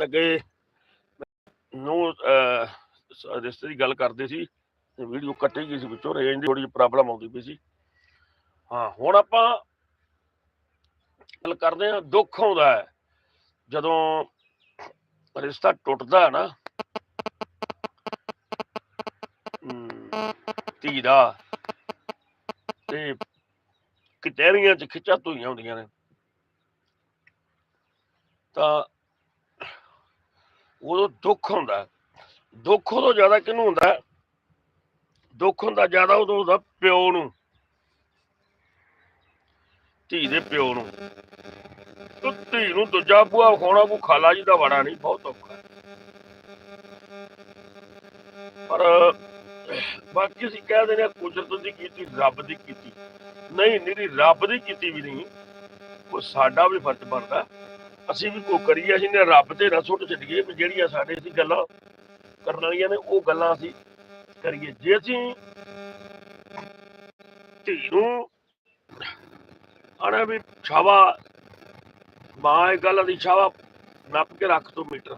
ਅੱਗੇ ਨੂੰ ਰਿਸ਼ਤੇ ਦੀ ਗੱਲ ਕਰਦੇ ਸੀ ਵੀਡੀਓ ਕੱਟੀ ਗਈ ਸੀ ਵਿੱਚੋਂ ਰੇਂਜ ਦੀ ਥੋੜੀ ਜਿਹੀ ਪ੍ਰੋਬਲਮ ਆਉਂਦੀ ਪਈ ਸੀ। ਹਾਂ ਹੁਣ ਆਪਾਂ ਗੱਲ ਕਰਦੇ ਹਾਂ ਦੁੱਖ ਆਉਂਦਾ ਹੈ। ਜਦੋਂ ਰਿਸ਼ਤਾ ਟੁੱਟਦਾ ਨਾ ਹਮ, ਧੀ ਦਾ ਤੇ ਕਚਹਿਰੀਆਂ 'ਚ ਖਿੱਚਾ ਧੋਈਆਂ ਹੁੰਦੀਆਂ ਨੇ। ਤਾਂ ਉਦੋਂ ਦੁੱਖ ਹੁੰਦਾ। ਦੁੱਖ ਉਦੋਂ ਜ਼ਿਆਦਾ ਕਿਹਨੂੰ ਹੁੰਦਾ? ਦੁੱਖ ਹੁੰਦਾ ਜ਼ਿਆਦਾ ਉਦੋਂ ਹੁੰਦਾ ਪਿਓ ਨੂੰ। ਧੀ ਦੇ ਪਿਓ ਨੂੰ। ਤੇ ਧੀ ਨੂੰ ਦੂਜਾ ਬੂਆ ਵਿਖਾਉਣਾ ਕੋ ਖਾਲਾ ਜੀ ਦਾ ਵੜਾ ਨਹੀਂ, ਬਹੁਤ ਔਖਾ। ਪਰ ਬਾਕੀ ਅਸੀਂ ਕਹਿ ਦਿੰਦੇ ਆ ਕੁਦਰਤ ਦੀ ਕੀਤੀ, ਰੱਬ ਦੀ ਕੀਤੀ। ਨਹੀਂ ਨਿਰੀ ਰੱਬ ਦੀ ਕੀਤੀ ਵੀ ਨਹੀਂ, ਉਹ ਸਾਡਾ ਵੀ ਫਰਜ਼ ਬਣਦਾ। ਅਸੀਂ ਵੀ ਕੋ ਕਰੀਏ ਅਸੀਂ ਨੇ ਰੱਬ ਤੇ ਨਾ ਸੁੱਟ ਛੱਡੀਏ ਵੀ ਜਿਹੜੀਆਂ ਸਾਡੇ ਅਸੀਂ ਗੱਲਾਂ ਕਰਨ ਵਾਲੀਆਂ ਨੇ, ਉਹ ਗੱਲਾਂ ਅਸੀਂ ਕਰੀਏ। ਜੇ ਅਸੀਂ ਧੀ ਨੂੰ ਆਣਾ ਵੀ ਛਾਵਾ, ਮਾਂ ਇਹ ਗੱਲ ਦੀ ਛਾਵਾ ਨੱਪ ਕੇ ਰੱਖ ਤੋਂ ਮੀਟਰ।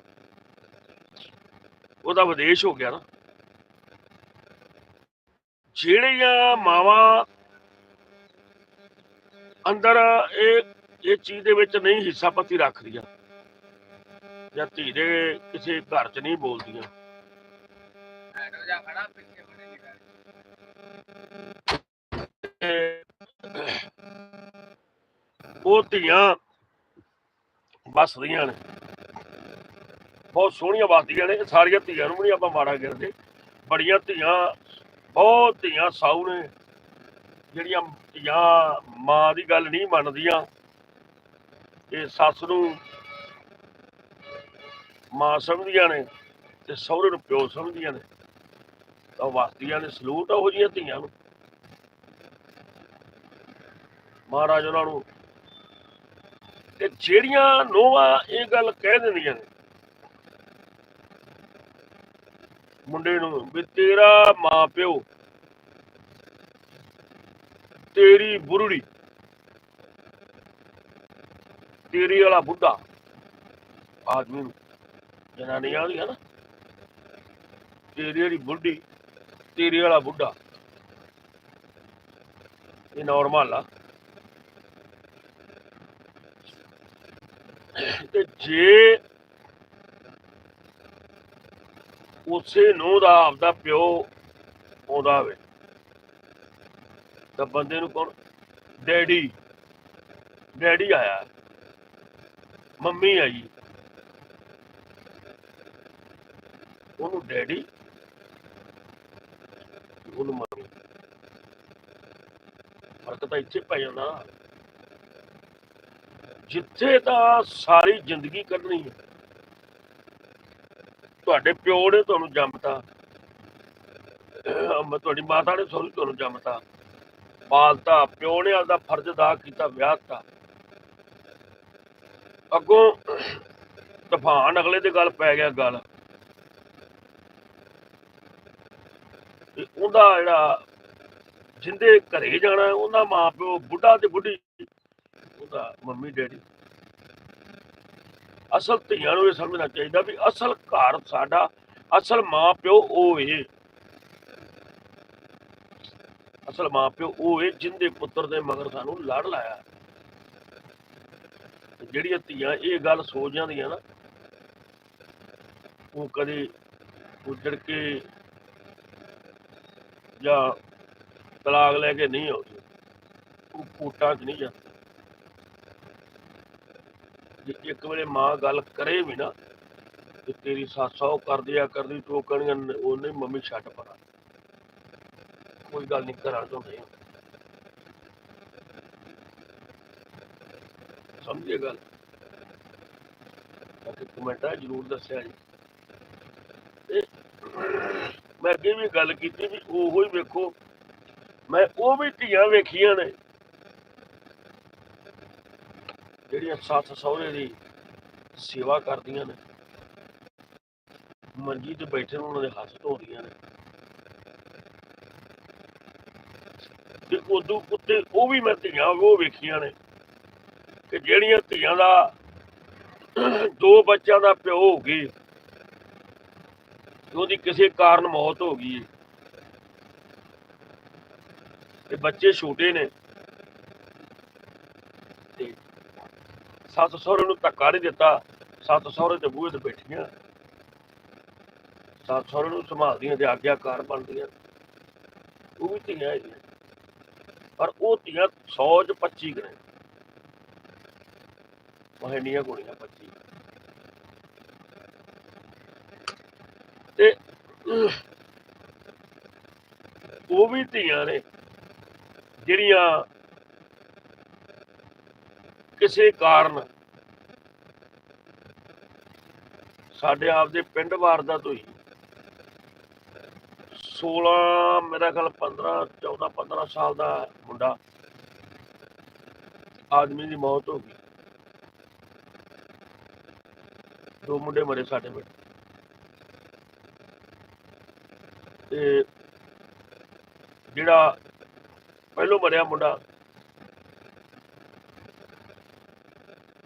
ਉਹਦਾ ਵਿਦੇਸ਼ ਹੋ ਗਿਆ ਨਾ। ਜਿਹੜੀਆਂ ਮਾਵਾਂ ਅੰਦਰ ਇਹ ਇਹ ਚੀਜ਼ ਦੇ ਵਿੱਚ ਨਹੀਂ ਹਿੱਸਾ ਪੱਤੀ ਰੱਖਦੀਆਂ। ਜਾਂ ਧੀ ਦੇ ਕਿਸੇ ਘਰ 'ਚ ਨਹੀਂ ਬੋਲਦੀਆਂ। ਉਹ ਧੀਆਂ ਵਸਦੀਆਂ ਨੇ। ਬਹੁਤ ਸੋਹਣੀਆਂ ਵੱਸਦੀਆਂ ਨੇ। ਸਾਰੀਆਂ ਧੀਆਂ ਨੂੰ ਵੀ ਨਹੀਂ ਆਪਾਂ ਮਾੜਾ ਕਰਦੇ ਬੜੀਆਂ ਧੀਆਂ, ਬਹੁਤ ਧੀਆਂ ਸਾਊ ਨੇ। ਜਿਹੜੀਆਂ ਧੀਆਂ ਮਾਂ ਦੀ ਗੱਲ ਨਹੀਂ ਮੰਨਦੀਆਂ। ਇਹ ਸੱਸ ਨੂੰ ਮਾਂ ਸਮਝਦੀਆਂ ਨੇ ਤੇ ਸਹੁਰੇ ਨੂੰ ਪਿਓ ਸਮਝਦੀਆਂ ਨੇ। ਤਾਂ ਉਹ ਵਸਦੀਆਂ ਨੇ, ਸਲੂਟ ਆ ਉਹ ਜਿਹੀਆਂ ਧੀਆਂ ਨੂੰ। ਮਹਾਰਾਜ ਉਹਨਾਂ ਨੂੰ ਤੇ ਜਿਹੜੀਆਂ ਨੋਵਾ ਇਹ ਗੱਲ ਕਹਿ ਦਿੰਦੀਆਂ ਨੇ, ਮੁੰਡੇ ਨੂੰ ਵੀ ਤੇਰਾ ਮਾਂ ਪਿਓ ਤੇਰੀ ਬੁਰੜੀ ਤੇਰੀ ਵਾਲਾ ਬੁੱਢਾ। ਆਦਮੀ ਨੂੰ। ਜਨਾਨੀ ਆਉਂਦੀ ਹੈ ਨਾ। ਤੇਰੀ ਵਾਲੀ ਬੁੱਢੀ, ਤੇਰੀ ਵਾਲਾ ਬੁੱਢਾ। ਇਹ ਨਾਰਮਲ ਆ। ਤੇ ਜੇ ਉਸੇ ਨੂੰ ਦਾ ਆਪਦਾ ਪਿਓ ਆਉਂਦਾ ਹੋਵੇ, ਤਾਂ ਬੰਦੇ ਨੂੰ ਕੌਣ? ਡੈਡੀ। ਡੈਡੀ ਆਇਆ। ਮੰਮੀ ਆ ਜੀ। ਉਹਨੂੰ ਡੈਡੀ। ਉਹਨੂੰ ਮੰਮੀ। ਫ਼ਰਕ ਤਾਂ ਇੱਥੇ ਪੈ ਜਾਂਦਾ। ਜਿੱਥੇ ਤਾਂ ਸਾਰੀ ਜ਼ਿੰਦਗੀ ਕੱਢਣੀ ਹੈ। ਤੁਹਾਡੇ ਪਿਓ ਨੇ ਤੁਹਾਨੂੰ ਜੰਮਤਾ। ਅਹ ਤੁਹਾਡੀ ਮਾਤਾ ਨੇ ਸੋਰੀ, ਤੁਹਾਨੂੰ ਜੰਮਤਾ। ਪਾਲਤਾ, ਪਿਓ ਨੇ ਆਪਦਾ ਫਰਜ਼ ਅਦਾ ਕੀਤਾ ਵਿਆਹਤਾ ਅੱਗੋਂ ਤੂਫਾਨ ਅਗਲੇ ਦੇ ਗੱਲ ਪੈ ਗਿਆ ਗੱਲ। ਤੇ ਉਹਦਾ ਜਿਹੜਾ ਜਿੰਦੇ ਘਰੇ ਜਾਣਾ, ਉਹਦਾ ਮਾਂ ਪਿਓ ਬੁੱਢਾ ਤੇ ਬੁੱਢੀ, ਉਹਦਾ ਮੰਮੀ ਡੈਡੀ। ਅਸਲ ਧੀਆਂ ਨੂੰ ਇਹ ਸਮਝਣਾ ਚਾਹੀਦਾ ਵੀ ਅਸਲ ਘਰ ਸਾਡਾ, ਅਸਲ ਮਾਂ ਪਿਓ ਉਹ ਏ। ਅਸਲ ਮਾਂ ਪਿਓ ਉਹ ਏ ਜਿੰਦੇ ਪੁੱਤਰ ਦੇ ਮਗਰ ਸਾਨੂੰ ਲੜ ਲਾਇਆ। ਜਿਹੜੀਆਂ ਧੀਆਂ, ਇਹ ਗੱਲ ਸੋਚ ਜਾਂਦੀਆਂ ਨਾ, ਉਹ ਕਦੇ ਉੱਜੜ ਕੇ ਜਾਂ ਤਲਾਕ ਲੈ ਕੇ ਨਹੀਂ ਆਉਂਦੀ। ਉਹ ਕੋਟਾਂ 'ਚ ਨਹੀਂ ਜਾਂਦੀ। ਜੇ ਇੱਕ ਵੇਲੇ ਮਾਂ ਗੱਲ ਕਰੇ ਵੀ ਨਾ, ਤੇ ਤੇਰੀ ਸੱਸ ਆ, ਉਹ ਕਰਦੀ ਆ ਕਰਦੀ ਟੋਕਣੀਆਂ ਉਹਨੇ ਮੰਮੀ ਛੱਡ ਪਰਾ। ਕੋਈ ਗੱਲ ਨਹੀਂ ਕਰਾਂ ਤੋਂ ਨਹੀਂ ਸਮਝੇ ਗੱਲ। ਬਾਕੀ ਕਮੈਂਟਾਂ ਜ਼ਰੂਰ ਦੱਸਿਆ ਜੀ। ਤੇ ਮੈਂ ਅੱਗੇ ਵੀ ਗੱਲ ਕੀਤੀ ਵੀ ਉਹੋ ਹੀ ਵੇਖੋ। ਮੈਂ ਉਹ ਵੀ ਧੀਆਂ ਵੇਖੀਆਂ ਨੇ, ਜਿਹੜੀਆਂ ਸੱਸ ਸਹੁਰੇ ਦੀ ਸੇਵਾ ਕਰਦੀਆਂ ਨੇ। ਮੰਜੀ ਤੇ ਬੈਠੇ ਨੂੰ ਉਹਨਾਂ ਦੇ ਹੱਥ ਧੋਦੀਆਂ ਨੇ। ਤੇ ਉਦੋਂ ਉੱਤੇ ਉਹ ਵੀ ਮੈਂ ਧੀਆਂ ਉਹ ਵੇਖੀਆਂ ਨੇ। ਕਿ ਜਿਹੜੀਆਂ ਧੀਆਂ ਦਾ ਦੋ ਬੱਚਿਆਂ ਦਾ ਪਿਓ ਹੋ ਗਏ ਉਹਦੀ ਕਿਸੇ ਕਾਰਨ ਮੌਤ ਹੋ ਗਈ ਤੇ ਬੱਚੇ ਛੋਟੇ ਨੇ। ਤੇ ਸੱਸ ਸਹੁਰੇ ਨੂੰ ਧੱਕਾ ਨਹੀਂ ਦਿੱਤਾ, ਸੱਸ ਸਹੁਰੇ ਦੇ ਬੂਹੇ ਤੇ ਬੈਠੀਆਂ। ਸੱਸ ਸਹੁਰੇ ਨੂੰ ਸੰਭਾਲਦੀਆਂ ਤੇ ਆਗਿਆਕਾਰ ਬਣਦੀਆਂ। ਉਹ ਵੀ ਧੀਆਂ ਹੈਗੀਆਂ। ਪਰ ਉਹ ਧੀਆਂ 100 ਚ 25 ਕਰੇ ਉਹ ਇੰਨੀਆਂ ਕੁੜੀਆਂ 25 ਤੇ ਉਹ ਵੀ ਧੀਆਂ ਨੇ, ਜਿਹੜੀਆਂ ਕਿਸੇ ਕਾਰਨ ਸਾਡੇ ਆਪ ਦੇ ਪਿੰਡ ਤੋਂ ਹੀ 16 ਮੇਰਾ ਖਿਆਲ 15 14 15 ਸਾਲ ਦਾ ਮੁੰਡਾ ਆਦਮੀ ਦੀ ਮੌਤ ਹੋ ਗਈ। ਦੋ ਮੁੰਡੇ ਮਰੇ ਸਾਡੇ ਵਿੱਚ ਤੇ ਜਿਹੜਾ ਪਹਿਲੋਂ ਮਰਿਆ ਮੁੰਡਾ,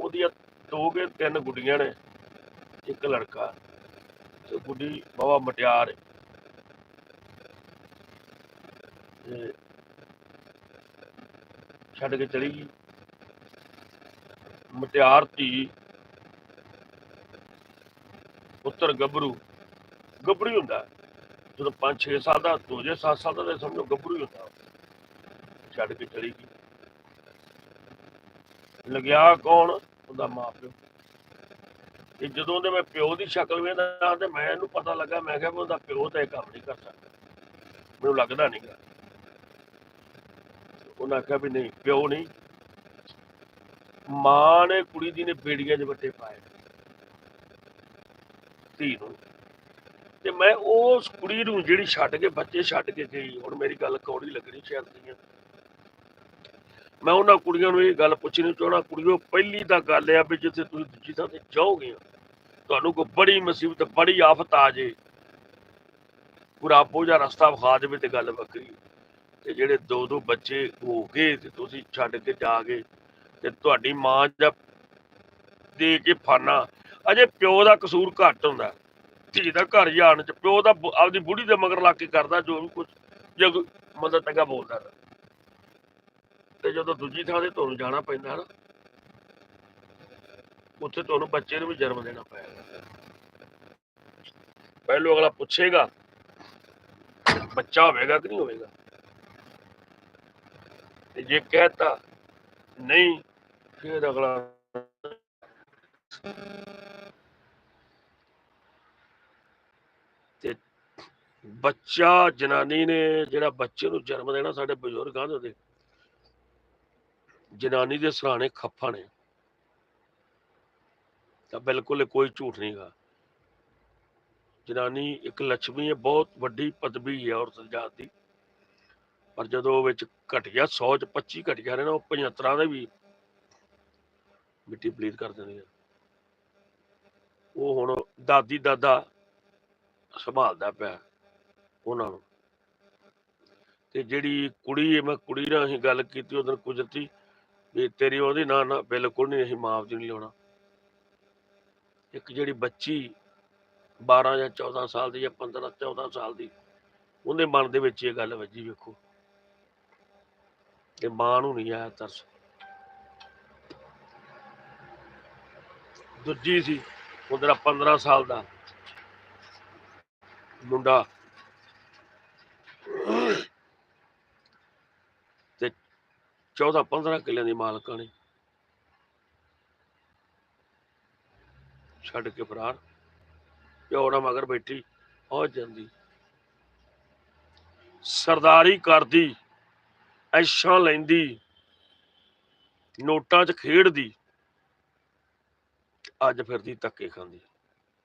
ਉਹਦੀਆਂ ਦੋ ਕੇ ਤਿੰਨ ਗੁੱਡੀਆਂ ਨੇ, ਇੱਕ ਲੜਕਾ ਤੇ ਗੁੱਡੀ ਬਾਵਾ ਮਟਿਆਰ ਤੇ ਛੱਡ ਕੇ ਚਲੀ ਗਈ। ਮਟਿਆਰ ਧੀ ਪੁੱਤਰ ਗੱਭਰੂ ਗੱਭਰੂ ਹੀ ਹੁੰਦਾ। ਜਦੋਂ 5-6 ਸਾਲ ਦਾ ਹੋ ਜੇ 7 ਸਾਲ ਦਾ ਸਮਝੋ ਗੱਭਰੂ ਹੀ ਹੁੰਦਾ। ਛੱਡ ਕੇ ਚਲੀ ਗਈ। ਲਗਿਆ ਕੌਣ? ਉਹਦਾ ਮਾਪਿਓ ਇਹ ਜਦੋਂ ਦੇ ਮੈਂ ਪਿਓ ਦੀ ਸ਼ਕਲ ਵੇਖਦਾ ਤੇ ਮੈਂ ਇਹਨੂੰ ਪਤਾ ਲੱਗਾ, ਮੈਂ ਕਿਹਾ ਵੀ ਉਹਦਾ ਪਿਓ ਤਾਂ ਇਹ ਕੰਮ ਨਹੀਂ ਕਰ ਸਕਦਾ। ਮੈਨੂੰ ਲੱਗਦਾ ਨਹੀਂਗਾ ਉਹਨਾਂ ਆਖਿਆ ਵੀ ਨਹੀਂ, ਪਿਓ ਨਹੀਂ। ਮਾਂ ਨੇ ਕੁੜੀ ਦੀ ਨੇ ਬੇੜੀਆਂ 'ਚ ਵੱਟੇ ਪਾਏ। ਧੀ ਨੂੰ। ਤੇ ਮੈਂ ਉਸ ਕੁੜੀ ਨੂੰ ਜਿਹੜੀ ਛੱਡ ਕੇ, ਬੱਚੇ ਛੱਡ ਕੇ ਗਈ, ਹੁਣ ਮੇਰੀ ਗੱਲ ਕੌੜੀ ਲੱਗਣੀ ਸ਼ਾਇਦ ਦੀਆਂ ਮੈਂ ਉਹਨਾਂ ਕੁੜੀਆਂ ਨੂੰ ਇਹ ਗੱਲ ਪੁੱਛਣੀ ਚਾਹਣਾ ਕੁੜੀਓ, ਪਹਿਲੀ ਤਾਂ ਗੱਲ ਇਹ ਆ ਵੀ ਜਿੱਥੇ ਤੁਸੀਂ ਦੂਜੀ ਥਾਂ ਤੇ ਜਾਓਗੇ, ਤੁਹਾਨੂੰ ਕੋਈ ਬੜੀ ਮੁਸੀਬਤ, ਬੜੀ ਆਫਤ ਆ ਜੇ। ਪੂਰਾ ਪੋਜਾ ਰਸਤਾ ਵਿਖਾ ਦੇਵੇ ਤੇ ਗੱਲ ਵੱਖਰੀ। ਤੇ ਜਿਹੜੇ ਦੋ ਦੋ ਬੱਚੇ ਹੋ ਗਏ ਤੇ ਤੁਸੀਂ ਛੱਡ ਕੇ ਜਾ ਗਏ, ਤੇ ਤੁਹਾਡੀ ਮਾਂ ਜਾਂ ਦੇ ਕੇ ਫਾਨਾ ਅਜੇ ਪਿਓ ਦਾ ਕਸੂਰ ਘੱਟ ਹੁੰਦਾ। ਧੀ ਦਾ ਘਰ ਜਾਣ ਚ, ਪਿਓ ਦਾ ਆਪਦੀ ਬੁੜੀ ਦੇ ਮਗਰ ਲਾ ਕੇ ਕਰਦਾ ਜੋ ਵੀ ਕੁਝ ਜੇ ਮਦਦ ਚੰਗਾ ਬੋਲਦਾ ਤੇ ਜਦੋਂ ਦੂਜੀ ਥਾਂ ਤੇ ਤੁਹਾਨੂੰ ਜਾਣਾ ਪੈਂਦਾ ਨਾ, ਉੱਥੇ ਤੁਹਾਨੂੰ ਬੱਚੇ ਨੂੰ ਵੀ ਜਨਮ ਦੇਣਾ ਪਏਗਾ। ਪਹਿਲੋਂ ਅਗਲਾ ਪੁੱਛੇਗਾ, ਬੱਚਾ ਹੋਵੇਗਾ ਕਿ ਨਹੀਂ ਹੋਵੇਗਾ? ਤੇ ਜੇ ਕਹਿਤਾ, ਨਹੀਂ, ਫਿਰ ਅਗਲਾ ਤੇ ਬੱਚਾ, ਜਨਾਨੀ ਨੇ ਜਿਹੜਾ ਬੱਚੇ ਨੂੰ ਜਨਮ ਦੇਣਾ ਸਾਡੇ ਬਜ਼ੁਰਗ ਆਂਦੇ ਜਨਾਨੀ ਦੇ ਸਰਾਣੇ ਖੱਫਾ ਨੇ। ਤਾਂ ਬਿਲਕੁਲ ਕੋਈ ਝੂਠ ਨਹੀਂਗਾ ਜਨਾਨੀ ਇੱਕ ਲక్ష్ਮੀ ਹੈ, ਬਹੁਤ ਵੱਡੀ ਪਦਵੀ ਹੈ ਔਰਤ ਜਾਤ ਦੀ। ਪਰ ਜਦੋਂ ਉਹ ਵਿੱਚ ਘਟਿਆ 100 ਚ 25 ਘਟਿਆ ਨੇ ਨਾ ਉਹ 75 ਦੇ ਵੀ ਮਿੱਟੀ ਪਲੀਤ ਕਰ ਦਿੰਦੀਆਂ ਉਹ ਹੁਣ ਦਾਦੀ ਦਾਦਾ ਸੰਭਾਲਦਾ ਪਿਆ। ਉਹਨਾਂ ਨੂੰ। ਤੇ ਜਿਹੜੀ ਕੁੜੀ ਮੈਂ ਕੁੜੀ ਨਾਲ ਅਸੀਂ ਗੱਲ ਕੀਤੀ, ਉਹਦੋਂ ਕੁਦਰਤੀ ਵੀ ਤੇਰੀ ਉਹਦੀ ਨਾ ਨਾ, ਬਿਲਕੁਲ ਨਹੀਂ, ਅਸੀਂ ਮਾਫ ਨਹੀਂ ਲਿਆਉਣਾ। ਇੱਕ ਜਿਹੜੀ ਬੱਚੀ 12 ਜਾਂ 14 ਸਾਲ ਦੀ ਜਾਂ 15 14 ਸਾਲ ਦੀ, ਉਹਦੇ ਮਨ ਦੇ ਵਿੱਚ ਇਹ ਗੱਲ ਵੱਜੀ, ਵੇਖੋ। ਤੇ ਮਾਂ ਨੂੰ ਨਹੀਂ ਆਇਆ ਤਰਸ। ਦੂਜੀ ਸੀ, ਉਹਦਾ 15 ਸਾਲ ਦਾ ਮੁੰਡਾ 14 15 ਕਿੱਲਿਆਂ ਦੀ ਨੇ। ਛੱਡ ਕੇ ਫਰਾਰ। ਪਿਓ ਨਾਲ ਮਗਰ ਬੈਠੀ, ਪਹੁੰਚ ਜਾਂਦੀ। ਸਰਦਾਰੀ ਕਰਦੀ, ਐਸ਼ਾਂ ਲੈਂਦੀ, ਨੋਟਾਂ 'ਚ ਖੇਡਦੀ ਅੱਜ ਫਿਰਦੀ ਧੱਕੇ ਖਾਂਦੀ।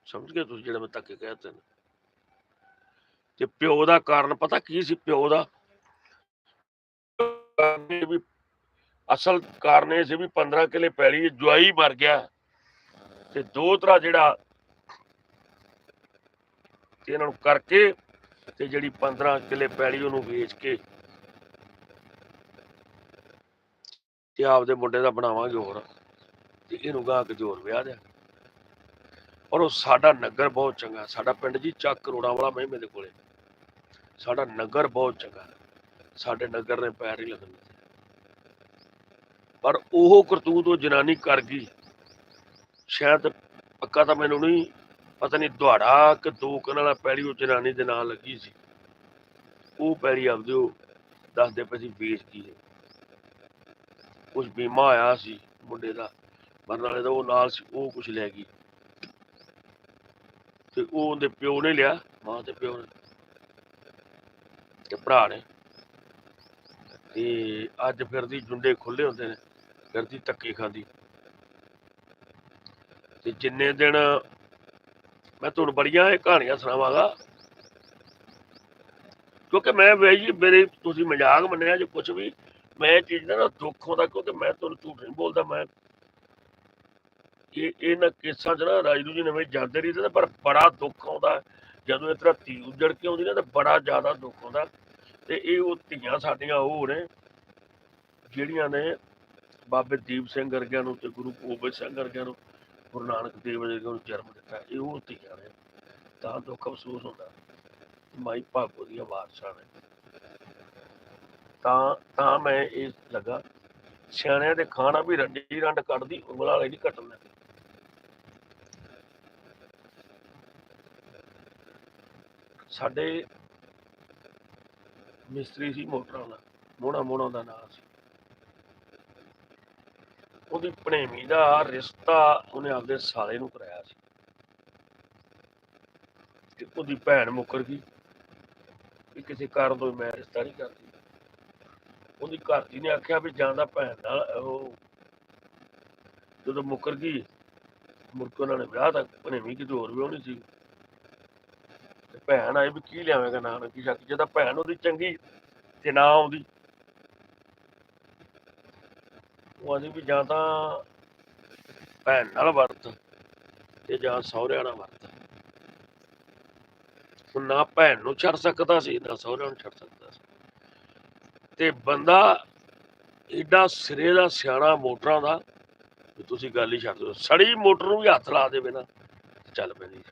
ਸਮਝ ਗਏ ਤੁਸੀਂ ਜਿਹੜਾ ਮੈਂ ਧੱਕੇ ਕਹਿ ਦਿੱਤੇ ਨੇ? ਤੇ ਪਿਓ ਦਾ ਕਾਰਨ ਪਤਾ ਕੀ ਸੀ ਪਿਓ ਦਾ? ਵੀ ਅਸਲ ਕਾਰਨ ਇਹ ਸੀ ਵੀ 15 ਕਿਲੇ ਪੈਲੀ ਜਵਾਈ ਮਰ ਗਿਆ ਤੇ ਦੋ ਤਰ੍ਹਾਂ ਜਿਹੜਾ ਤੇ ਇਹਨਾਂ ਨੂੰ ਕਰਕੇ ਤੇ ਜਿਹੜੀ 15 ਕਿਲੇ ਪੈਲੀ ਉਹਨੂੰ ਵੇਚ ਕੇ ਤੇ ਆਪਦੇ ਮੁੰਡੇ ਦਾ ਬਣਾਵਾਂਗੇ ਹੋਰ ਤੇ ਇਹਨੂੰ ਗਾਂ ਕੇ ਜੋਰ ਵਿਆਹ ਦਿਆ। ਔਰ ਉਹ ਸਾਡਾ ਨਗਰ ਬਹੁਤ ਚੰਗਾ ਸਾਡਾ ਪਿੰਡ ਜੀ ਚੱਕ ਕਰੋੜਾਂ ਵਾਲਾ ਮਹਿਮੇ ਦੇ ਕੋਲੇ। ਸਾਡਾ ਨਗਰ ਬਹੁਤ ਚੰਗਾ ਸਾਡੇ ਨਗਰ ਨੇ ਪੈਰ ਹੀ ਲੱਗਣ ਪਰ ਉਹ ਕਰਤੂਤ ਉਹ ਜਨਾਨੀ ਕਰ ਗਈ। ਸ਼ਾਇਦ ਪੱਕਾ ਤਾਂ ਮੈਨੂੰ ਨਹੀਂ ਪਤਾ ਨਹੀਂ, ਦੁਹਾੜਾ ਕਿ ਦੋ ਕਨਾਲਾ ਪੈੜੀ ਉਹ ਜਨਾਨੀ ਦੇ ਨਾਲ ਲੱਗੀ ਸੀ। ਉਹ ਪੈੜੀ ਆਪਦੇ ਉਹ ਦੱਸਦੇ ਪਏ ਸੀ ਵੇਚ ਗਈ ਹੈ। ਕੁਝ ਬੀਮਾ ਆਇਆ ਸੀ ਮੁੰਡੇ ਦਾ, ਮਰਨ ਵਾਲੇ ਦਾ ਉਹ ਨਾਲ ਸੀ, ਉਹ ਕੁਝ ਲੈ ਗਈ। ਤੇ ਉਹ ਉਹਦੇ ਪਿਓ ਨੇ ਲਿਆ, ਮਾਂ ਤੇ ਪਿਓ ਨੇ। ਤੇ ਭਰਾ ਨੇ। ਤੇ ਅੱਜ ਫਿਰਦੀ ਜੁੰਡੇ ਖੁੱਲੇ ਹੁੰਦੇ ਨੇ। ਫਿਰਦੀ ਧੱਕੇ ਖਾਂਦੀ। ਤੇ ਜਿੰਨੇ ਦਿਨ ਮੈਂ ਤੁਹਾਨੂੰ ਬੜੀਆਂ ਇਹ ਕਹਾਣੀਆਂ ਸੁਣਾਵਾਂਗਾ, ਕਿਉਂਕਿ ਮੈਂ ਵੇ ਜੀ, ਮੇਰੇ ਤੁਸੀਂ ਮਜ਼ਾਕ ਮੰਨਿਆ ਜੇ ਕੁਝ ਵੀ, ਮੈਂ ਇਹ ਚੀਜ਼ ਦਾ ਨਾ ਦੁੱਖ ਹੁੰਦਾ ਕਿਉਂਕਿ ਮੈਂ ਤੁਹਾਨੂੰ ਝੂਠ ਨਹੀਂ ਬੋਲਦਾ, ਮੈਂ ਇਹ ਇਹਨਾਂ ਕੇਸਾਂ 'ਚ ਨਾ ਰਾਜਦੂ ਜੀ ਨਵੇਂ ਜਾਂਦੇ ਰਹੀ ਤੇ ਪਰ ਬੜਾ ਦੁੱਖ ਆਉਂਦਾ। ਜਦੋਂ ਇਹ ਤਰ੍ਹਾਂ ਧੀ ਉੱਜੜ ਕੇ ਆਉਂਦੀ ਨਾ, ਤਾਂ ਬੜਾ ਜ਼ਿਆਦਾ ਦੁੱਖ ਆਉਂਦਾ। ਤੇ ਇਹ ਉਹ ਧੀਆਂ ਸਾਡੀਆਂ ਉਹ ਨੇ, ਜਿਹੜੀਆਂ ਨੇ ਬਾਬੇ ਦੀਪ ਸਿੰਘ ਵਰਗਿਆਂ ਨੂੰ ਤੇ ਗੁਰੂ ਗੋਬਿੰਦ ਸਿੰਘ ਵਰਗਿਆਂ ਨੂੰ ਗੁਰੂ ਨਾਨਕ ਦੇਵ ਵਰਗਿਆਂ ਨੂੰ ਜਨਮ ਦਿੱਤਾ, ਇਹ ਉਹ ਧੀਆਂ ਨੇ ਤਾਂ ਦੁੱਖ ਅਫਸੋਸ ਹੁੰਦਾ ਮਾਈ ਭਾਗੋ ਦੀਆਂ ਵਾਰਸਾਂ ਨੇ। ਤਾਂ ਤਾਂ ਮੈਂ ਇਹ ਲੱਗਾ, ਸਿਆਣਿਆਂ ਦੇ ਖਾਣਾ ਵੀ ਰੰਡੀ ਰੰਡ ਕੱਢਦੀ, ਉਂਗਲ ਵਾਲੇ ਨਹੀਂ ਕੱਟਣ ਦਿੰਦੇ। ਸਾਡੇ ਮਿਸਤਰੀ ਸੀ ਮੋਟਰਾਂ ਵਾਲਾ ਮੋਣਾ ਮੋਣਾ ਦਾ ਨਾਮ ਸੀ। ਉਹਦੀ ਭਣੇਵੀਂ ਦਾ ਰਿਸ਼ਤਾ ਉਹਨੇ ਆਪਦੇ ਸਾਲੇ ਨੂੰ ਕਰਾਇਆ ਸੀ। ਤੇ ਉਹਦੀ ਭੈਣ ਮੁੱਕਰ ਗਈ। ਵੀ ਕਿਸੇ ਕਾਰਨ ਤੋਂ ਮੈਂ ਰਿਸ਼ਤਾ ਨਹੀਂ ਕਰਦੀ। ਉਹਦੀ ਘਰ ਦੀ ਨੇ ਆਖਿਆ ਵੀ ਜਾਂਦਾ ਭੈਣ ਨਾਲ ਉਹ ਜਦੋਂ ਮੁੱਕਰ ਗਈ, ਮੁੜ ਕੇ ਉਹਨਾਂ ਨੇ ਵਿਆਹ ਤੱਕ ਭਣੇਵੀਂ ਕਿਤੇ ਹੋਰ ਵੀ ਹੋਣੀ ਸੀ। ਤੇ ਭੈਣ ਆਈ ਵੀ ਕੀ ਲਿਆਵੇਂਗਾ ਨਾਲ ਕੀ ਸ਼ੱਕ, ਜੇ ਤਾਂ ਭੈਣ ਉਹਦੀ ਚੰਗੀ ਤੇ ਨਾ ਆਉਂਦੀ। ਉਹ ਆਂਦੀ ਵੀ ਜਾਂ ਤਾਂ ਭੈਣ ਨਾਲ ਵਰਤ ਤੇ ਜਾਂ ਸਹੁਰਿਆਂ ਨਾਲ ਵਰਤ। ਹੁਣ ਨਾ ਭੈਣ ਨੂੰ ਛੱਡ ਸਕਦਾ ਸੀ, ਨਾ ਸਹੁਰਿਆਂ ਨੂੰ ਛੱਡ ਸਕਦਾ ਸੀ। ਤੇ ਬੰਦਾ ਏਡਾ ਸਿਰੇ ਦਾ, ਸਿਆਣਾ ਮੋਟਰਾਂ ਦਾ ਵੀ ਤੁਸੀਂ ਗੱਲ ਹੀ ਛੱਡ ਦਿਓ। ਸੜੀ ਮੋਟਰ ਨੂੰ ਵੀ ਹੱਥ ਲਾ ਦੇਵੇ ਨਾ, ਚੱਲ ਪੈਂਦੀ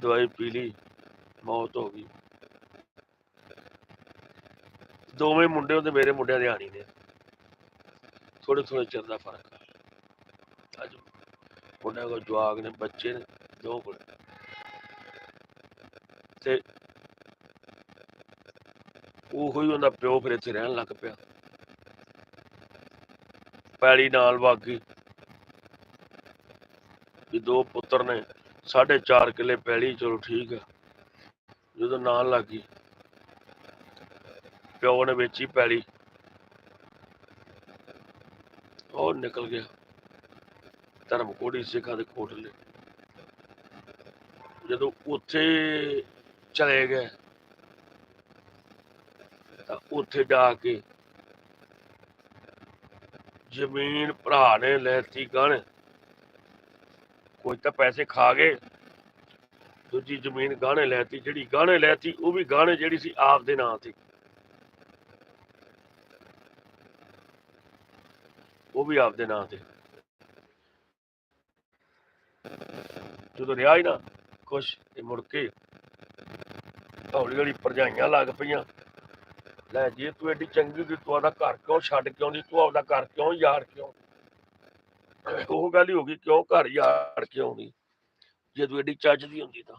ਦਵਾਈ ਪੀ ਲਈ, ਮੌਤ ਹੋ ਗਈ। ਦੋਵੇਂ ਮੁੰਡੇ ਉਹਦੇ ਮੇਰੇ ਮੁੰਡਿਆਂ ਦੇ ਆਣੀ ਨੇ। ਥੋੜੇ ਥੋੜੇ ਚਿਰ ਦਾ ਫ਼ਰਕ ਆ। ਅੱਜ ਮੁੰਡਿਆਂ ਕੋਲ ਜਵਾਗ ਨੇ, ਬੱਚੇ ਨੇ, ਦੋ ਕੋਲ ਤੇ ਉਹੋ ਹੀ ਉਹਦਾ ਪਿਓ ਫਿਰ ਇੱਥੇ ਰਹਿਣ ਲੱਗ ਪਿਆ। ਪੈਲੀ ਨਾਲ ਵਾਗੀ। ਵੀ ਦੋ ਪੁੱਤਰ ਨੇ, ਸਾਢੇ ਚਾਰ ਕਿੱਲੇ ਪੈਲੀ, ਚਲੋ ਠੀਕ ਆ। ਜਦੋਂ ਨਾਲ ਲੱਗ ਗਈ। ਪਿਓ ਨੇ ਵੇਚੀ ਪੈਲੀ। ਉਹ ਨਿਕਲ ਗਿਆ। ਧਰਮ ਕੋੜੀ ਸਿੱਖਾਂ ਦੇ ਕੋਟਲੇ ਜਦੋਂ ਉੱਥੇ ਚਲੇ ਗਏ, ਤਾਂ ਉੱਥੇ ਜਾ ਕੇ ਜ਼ਮੀਨ ਭਰਾ ਨੇ ਲੈਤੀ ਗਣ। ਕੋਈ ਤਾਂ ਪੈਸੇ ਖਾ ਗਏ। ਦੂਜੀ ਜ਼ਮੀਨ ਗਾਣੇ ਲੈਤੀ, ਜਿਹੜੀ ਗਾਣੇ ਲੈਤੀ, ਉਹ ਵੀ ਗਾਣੇ ਜਿਹੜੀ ਸੀ ਆਪ ਦੇ ਨਾਂ ਤੇ। ਉਹ ਵੀ ਆਪਦੇ ਨਾਂ ਤੇ। ਜਦੋਂ ਰਿਹਾ ਹੀ ਨਾ ਕੁਛ ਤੇ ਮੁੜ ਕੇ ਹੌਲੀ ਹੌਲੀ ਭਰਜਾਈਆਂ ਲੱਗ ਪਈਆਂ। ਲੈ ਜੇ ਤੂੰ ਐਡੀ ਚੰਗੀ ਸੀ ਤੂੰ ਆਪਦਾ ਘਰ ਕਿਉਂ ਛੱਡ ਕਿਉਂ ਨਹੀਂ ਤੂੰ ਆਪਦਾ ਘਰ ਕਿਉਂ ਯਾਰ ਕਿਉਂ? ਉਹ ਗੱਲ ਹੀ ਹੋ ਗਈ, ਕਿਉਂ ਘਰ ਯਾਰ ਕਿਉਂ ਨਹੀਂ? ਜੇ ਤੂੰ ਐਡੀ ਚੱਜ ਦੀ ਹੁੰਦੀ ਤਾਂ।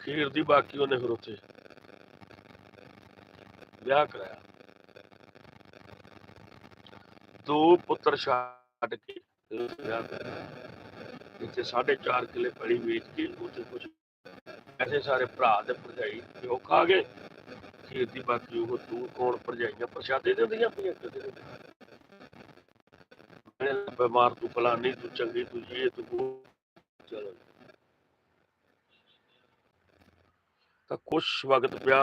ਖੀਰ ਦੀ ਬਾਕੀ ਉਹਨੇ ਫਿਰ ਉੱਥੇ ਵਿਆਹ ਕਰਾਇਆ। ਦੋ ਪੁੱਤਰ ਛੱਡ ਕੇ ਇੱਥੇ 4.5 ਕਿੱਲੇ ਪੜੀ ਵੇਚ ਕੇ ਉੱਥੇ ਕੁਝ ਪੈਸੇ ਸਾਰੇ ਭਰਾ ਤੇ ਭਰਜਾਈ ਪਿਓ ਖਾ ਗਏ। ਖੀਰ ਦੀ ਬਾਕੀ ਉਹ ਤੂੰ ਕੌਣ ਭਰਜਾਈਆਂ ਪ੍ਰਸ਼ਾਦੇ ਦਿੰਦੀਆਂ ਪਈਆਂ ਕਿਤੇ ਨੇ ਬਿਮਾਰ ਤੂੰ ਫਲਾਨੀ, ਤੂੰ ਚੰਗੀ, ਤੂੰ ਇਹ ਤੂੰ ਚਲੋ ਤਾਂ ਕੁਛ ਵਕਤ ਪਿਆ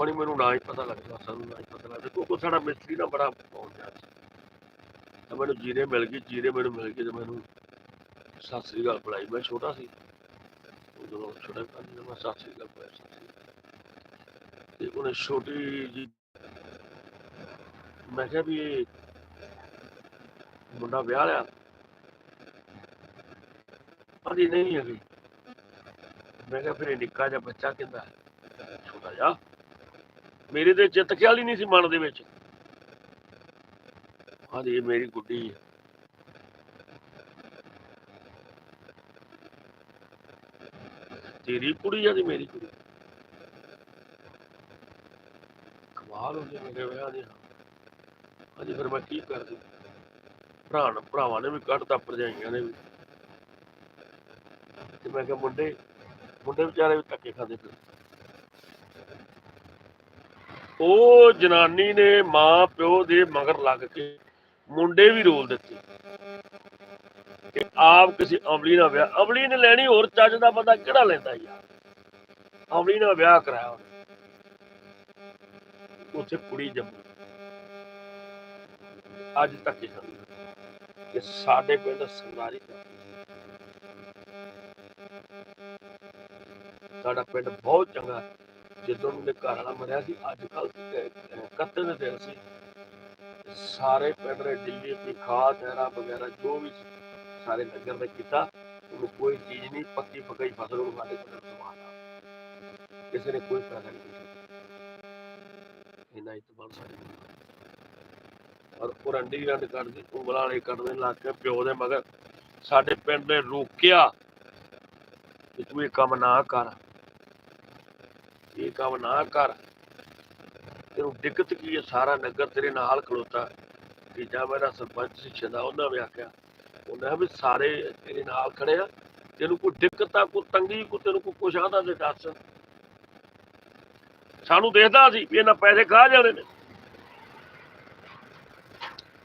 ਕੋਣੀ ਮੈਨੂੰ ਨਾ ਹੀ ਪਤਾ ਲੱਗਦਾ ਸਾਨੂੰ ਨਾ ਹੀ ਪਤਾ ਲੱਗਦਾ ਕਿਉਂਕਿ ਸਾਡਾ ਮਿਸਤਰੀ ਨਾ ਬੜਾ ਪਹੁੰਚ ਸੀ। ਤਾਂ ਮੈਨੂੰ ਜੀਰੇ ਮਿਲ ਗਈ ਜੀਰੇ ਮੈਨੂੰ ਮਿਲ ਗਏ ਤੇ ਮੈਨੂੰ ਸਤਿ ਸ੍ਰੀ ਅਕਾਲ ਬੁਲਾਈ। ਮੈਂ ਛੋਟਾ ਸੀ। ਉਦੋਂ ਛੋਟਾ ਪੰਜ ਮੈਂ ਸਤਿ ਸ੍ਰੀ ਅਕਾਲ ਬੁਲਾਇਆ ਸਤਿ ਤੇ ਉਹਨੇ ਛੋਟੀ ਜੀ ਮੈਂ ਕਿਹਾ ਵੀ ਇਹ ਮੁੰਡਾ ਵਿਆਹ ਲਿਆ। ਆਂਦੀ ਨਹੀਂ ਹੈਗੀ। ਮੈਂ ਕਿਹਾ, ਫਿਰ ਨਿੱਕਾ ਜਿਹਾ ਬੱਚਾ ਕਿੰਦਾ ਛੋਟਾ ਜਿਹਾ। ਮੇਰੇ ਤੇ ਚਿੱਤ ਖਿਆਲ ਹੀ ਨਹੀਂ ਸੀ ਮਨ ਦੇ ਵਿੱਚ। ਆਂਦੀ ਇਹ ਮੇਰੀ ਗੁੱਡੀ ਹੈ। ਤੇਰੀ ਕੁੜੀ ਆ ਦੀ ਮੇਰੀ ਕੁੜੀ। ਕਮਾਲ ਹੋ ਗਿਆ ਮੇਰੇ ਵਿਆਹ ਦੀ। ਹਾਂਜੀ ਫਿਰ ਮੈਂ ਕੀ ਕਰਦੀ ਭਰਾ ਨੇ ਭਰਾਵਾਂ ਨੇ ਵੀ ਕੱਢਤਾ ਭਰਜਾਈਆਂ ਨੇ ਵੀ। ਤੇ ਮੈਂ ਕਿਹਾ, ਮੁੰਡੇ ਮੁੰਡੇ ਵਿਚਾਰੇ ਵੀ ਧੱਕੇ ਖਾਂਦੇ ਫਿਰ ਉਹ ਜਨਾਨੀ ਨੇ ਮਾਂ ਪਿਓ ਦੇ ਮਗਰ ਲੱਗ ਕੇ ਮੁੰਡੇ ਵੀ ਰੋਲ ਦਿੱਤੇ। ਕਿ ਆਪ ਕਿਸੇ ਅਮਲੀ ਨਾਲ ਵਿਆਹ, ਅਮਲੀ ਨੇ ਲੈਣੀ ਹੋਰ ਚੱਜ ਦਾ ਬੰਦਾ ਕਿਹੜਾ ਲੈਂਦਾ ਯਾਰ? ਅਮਲੀ ਨਾਲ ਵਿਆਹ ਕਰਾਇਆ ਉਹਨੇ। ਉੱਥੇ ਕੁੜੀ ਜੰਮੀ। ਅੱਜ ਤੱਕ ਇਹ ਕਿ ਸਾਡੇ ਪਿੰਡ ਸੰਗਾਰੀ ਸਾਡਾ ਪਿੰਡ ਬਹੁਤ ਚੰਗਾ ਜਦੋਂ ਮੇਰੇ ਘਰ ਵਾਲਾ ਮਰਿਆ ਸੀ, ਅੱਜ ਕੱਲ ਕੱਤੇ ਦੇ ਦਿਨ ਸੀ। ਸਾਰੇ ਪਿੰਡ ਦੇ ਦਿੱਲੀ ਦੀ ਖਾਦ ਐਰਾ ਵਗੈਰਾ ਜੋ ਵੀ ਸਾਰੇ ਨਗਰ ਨੇ ਕੀਤਾ, ਉਹਨੂੰ ਕੋਈ ਚੀਜ਼ ਨਹੀਂ, ਪੱਕੀ ਪਕਾਈ ਫਸਲ ਨੂੰ ਸਾਡੇ ਕੋਲ ਸਮਾਨਾ ਕਿਸੇ ਨੇ ਕੋਈ ਫਾਇਦਾ ਨਹੀਂ ਕੀਤਾ ਇਹਨਾਂ ਇਤਬਾਰ ਸਾਡੇ ਔਰ ਉਹ ਰੰਡੀ ਰੰਡ ਕੱਢਦੀ, ਉਂਗਲਾਂ ਵਾਲੇ ਕੱਢਦੇ ਲੱਗ ਕੇ ਪਿਓ ਦੇ ਮਗਰ ਸਾਡੇ ਪਿੰਡ ਨੇ ਰੋਕਿਆ ਕਿ ਤੂੰ ਇਹ ਕੰਮ ਨਾ ਕਰ। ਇਹ ਕੰਮ ਨਾ ਕਰ। ਤੈਨੂੰ ਦਿੱਕਤ ਕੀ ਹੈ? ਸਾਰਾ ਨਗਰ ਤੇਰੇ ਨਾਲ ਖਲੋਤਾ। ਕਿ ਜਾਂ ਮੇਰਾ ਸਰਪੰਚ ਸੀ ਛਦਾ ਉਹਨਾਂ ਵੀ ਆਖਿਆ। ਉਹਨਾਂ ਵੀ ਸਾਰੇ ਤੇਰੇ ਨਾਲ ਖੜੇ ਆ। ਤੈਨੂੰ ਕੋਈ ਦਿੱਕਤ ਆ, ਕੋਈ ਤੰਗੀ, ਕੋਈ ਤੈਨੂੰ ਕੋਈ ਕੁਛ ਆਦਾ ਤੇ ਦੱਸ। ਸਾਨੂੰ ਦੇਖਦਾ ਸੀ ਵੀ ਇਹਨਾਂ ਪੈਸੇ ਖਾ ਜਾਣੇ ਨੇ।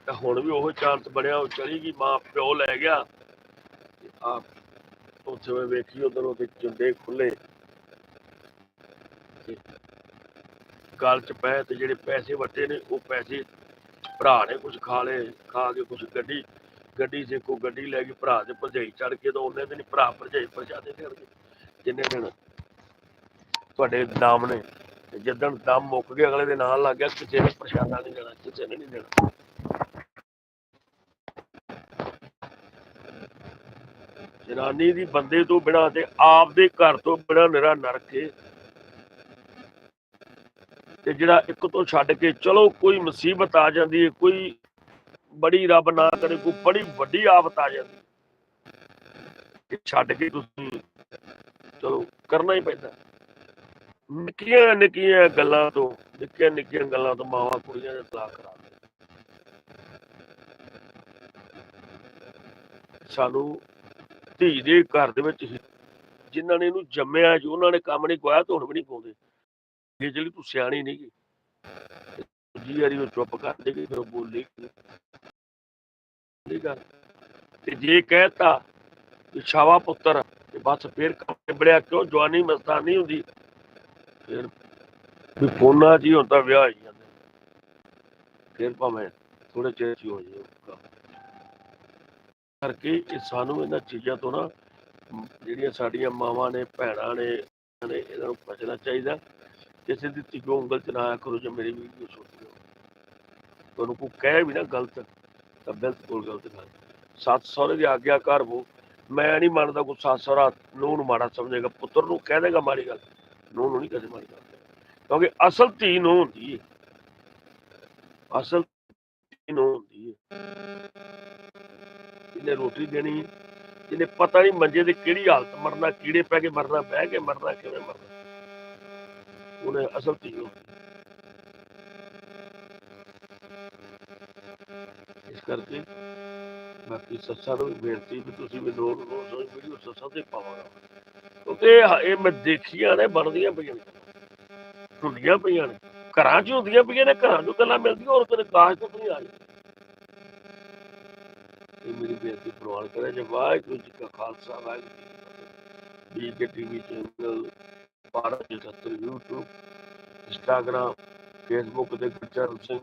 ਤਾਂ ਹੁਣ ਵੀ ਉਹ ਚਾਂਸ ਬਣਿਆ, ਉਹ ਚਲੀ ਗਈ, ਮਾਂ ਪਿਓ ਲੈ ਗਿਆ। ਤੇ ਉੱਥੇ ਮੈਂ ਵੇਖੀ, ਉਧਰ ਉਹਦੇ ਚੁੰਡੇ ਖੁੱਲੇ ਗਲ ਚ ਪੈ ਤੇ ਜਿਹੜੇ ਪੈਸੇ ਵੱਟੇ ਨੇ, ਉਹ ਪੈਸੇ ਭਰਾ ਨੇ ਕੁਝ ਖਾ ਲਏ, ਖਾ ਕੇ ਕੁਝ ਗੱਡੀ ਗੱਡੀ ਸੇ ਕੋ ਗੱਡੀ ਲੈ ਗਈ, ਭਰਾ ਦੇ ਭਰਜਾਈ ਚੜ ਕੇ ਤਾਂ ਉਹਨੇ ਦਿਨ ਭਰਾ, ਭਰਜਾਈ ਪ੍ਰਸ਼ਾਦੇ ਦੇਣਗੇ ਜਿੰਨੇ ਦਿਨ ਤੁਹਾਡੇ ਨਾਮ ਨੇ? ਤੇ ਜਿੱਦਣ ਦਮ ਮੁੱਕ ਗਿਆ, ਅਗਲੇ ਦੇ ਨਾਲ ਲੱਗ ਗਿਆ, ਕਿਸੇ ਨੇ ਪ੍ਰਸ਼ਾਦਾ ਨਹੀਂ ਦੇਣਾ, ਕਿਸੇ ਨੇ ਨਹੀਂ ਦੇਣਾ। ਜਨਾਨੀ ਦੀ ਬੰਦੇ ਤੋਂ ਬਿਨਾਂ ਤੇ ਆਪ ਦੇ ਘਰ ਤੋਂ ਬਿਨਾਂ ਨਿਰਾ ਨਰਕੇ ਤੇ ਜਿਹੜਾ ਇੱਕ ਤੋਂ ਛੱਡ ਕੇ ਚਲੋ ਕੋਈ ਮੁਸੀਬਤ ਆ ਜਾਂਦੀ ਹੈ, ਕੋਈ ਬੜੀ ਰੱਬ ਨਾ ਕਰੇ, ਕੋਈ ਬੜੀ ਵੱਡੀ ਆਫਤ ਆ ਜਾਂਦੀ ਕਿ ਛੱਡ ਕੇ ਤੁਸੀਂ ਚਲੋ ਕਰਨਾ ਹੀ ਪੈਂਦਾ। ਨਿੱਕੀਆਂ ਨਿੱਕੀਆਂ ਗੱਲਾਂ ਤੋਂ, ਨਿੱਕੀਆਂ ਨਿੱਕੀਆਂ ਗੱਲਾਂ ਤੋਂ ਮਾਵਾਂ ਕੁੜੀਆਂ ਦੇ ਤਲਾਕ ਕਰਾ ਸਾਨੂੰ ਧੀ ਦੇ ਘਰ ਦੇ ਵਿੱਚ ਹੀ ਜਿਨ੍ਹਾਂ ਨੇ ਇਹਨੂੰ ਜੰਮਿਆ ਜੋ ਉਹਨਾਂ ਨੇ ਕੰਮ ਨਹੀਂ ਗਵਾਇਆ ਧੋਣ ਵੀ ਨਹੀਂ ਪਾਉਂਦੇ। ਜਿਹੜੀ ਤੂੰ ਸਿਆਣੀ ਨਹੀਂ ਗੀ, ਦੂਜੀ ਵਾਰੀ ਉਹ ਚੁੱਪ ਕਰ ਦੇਗੀ ਫਿਰ ਉਹ ਬੋਲੀ ਠੀਕ ਤੇ ਜੇ ਕਹਿਤਾ ਕਿ ਸ਼ਾਵਾ ਪੁੱਤਰ, ਤੇ ਬਸ ਫੇਰ ਕੰਮ ਨਿਬੜਿਆ ਕਿਉਂ? ਜਵਾਨੀ ਮਸਤਾਨੀ ਹੁੰਦੀ। ਫਿਰ ਵੀ ਫੋਨਾਂ 'ਚ ਹੀ ਹੁਣ ਵਿਆਹ ਹੀ ਜਾਂਦੇ। ਫਿਰ ਭਾਵੇਂ ਥੋੜੇ ਚਿਰ 'ਚ ਹੀ ਹੋ ਜਾਏ ਉਹ ਕਰਕੇ ਇਹ ਸਾਨੂੰ ਇਹਨਾਂ ਚੀਜ਼ਾਂ ਤੋਂ ਨਾ, ਜਿਹੜੀਆਂ ਸਾਡੀਆਂ ਮਾਵਾਂ ਨੇ, ਭੈਣਾਂ ਨੇ ਇਹਨਾਂ ਨੇ, ਇਹਨਾਂ ਨੂੰ ਬਚਣਾ ਚਾਹੀਦਾ। ਕਿਸੇ ਦੀ ਧੀਓ ਉਂਗਲ ਚ ਨਾ ਆਇਆ ਕਰੋ ਜੇ ਮੇਰੀ ਵੀਡੀਓ ਸੁਣਦੇ ਹੋ। ਤੁਹਾਨੂੰ ਕੋਈ ਕਹੇ ਵੀ ਨਾ ਗਲਤ, ਤਾਂ ਬਿਲਕੁਲ ਗਲਤ ਗੱਲ ਸੱਸ ਸਹੁਰੇ ਦੀ ਆਗਿਆਕਾਰ ਹੋ ਮੈਂ ਨਹੀਂ ਮੰਨਦਾ ਕੋਈ ਸੱਸ ਸਹੁਰਾ ਨੂੰਹ ਨੂੰ ਮਾੜਾ ਸਮਝੇਗਾ, ਪੁੱਤਰ ਨੂੰ ਕਹਿ ਦੇਗਾ ਮਾੜੀ ਗੱਲ। ਨੂੰਹ ਨੂੰ ਨਹੀਂ ਕਦੇ ਮਾੜੀ ਗੱਲ ਕਿਉਂਕਿ ਅਸਲ ਧੀ ਨੂੰ ਹੁੰਦੀ ਹੈ ਅਸਲ ਧੀ ਨੂੰ ਹੁੰਦੀ ਹੈ ਇਹਨੇ ਰੋਟੀ ਦੇਣੀ ਹੈ ਜਿਹਨੇ ਪਤਾ ਨਹੀਂ ਮੰਜੇ ਦੇ ਕਿਹੜੀ ਹਾਲਤ, ਮਰਨਾ ਕੀੜੇ ਪੈ ਕੇ ਮਰਨਾ, ਬਹਿ ਕੇ ਮਰਨਾ, ਕਿਵੇਂ ਮਰਨਾ। ਉਹਨੇ ਅਸਲ ਧੀ ਨੂੰ ਇਸ ਕਰਕੇ ਬਾਕੀ ਸੱਸਾਂ ਨੂੰ ਵੀ ਬੇਨਤੀ ਵੀ ਤੁਸੀਂ ਵੀ ਰੋਜ਼ ਰੋਜ਼ ਰੋਜ਼ ਵੀਡੀਓ ਸੱਸਾਂ ਤੇ ਪਾਵਾਂਗਾ ਕਿਉਂਕਿ ਇਹ- ਇਹ ਮੈਂ ਦੇਖੀਆਂ ਨੇ ਬਣਦੀਆਂ ਪਈਆਂ ਨੇ ਹੁੰਦੀਆਂ ਪਈਆਂ ਨੇ ਘਰਾਂ 'ਚ ਹੁੰਦੀਆਂ ਪਈਆਂ ਨੇ ਘਰਾਂ 'ਚੋਂ ਗੱਲਾਂ ਮਿਲਦੀਆਂ ਹੋਰ ਕਦੇ ਕਾਸ਼ ਤੋਂ ਨਹੀਂ ਆ ਰਹੀ ਇਹ ਮੇਰੀ ਬੇਨਤੀ ਪ੍ਰਵਾਨ ਕਰੇ ਜੇ ਵਾਹਿਗੁਰੂ ਜੀ ਕਾ ਖਾਲਸਾ ਵਾਹਿਗੁਰੂ ਜੀ ਕੀ ਫਤਿਹ ਬੀ ਕੇ ਟੀਵੀ ਚੈਨਲ મારા જે થતું યુટ્યુબ ઇન્સ્ટાગ્રામ ફેસબુક બધે ગુલજાર હુસેન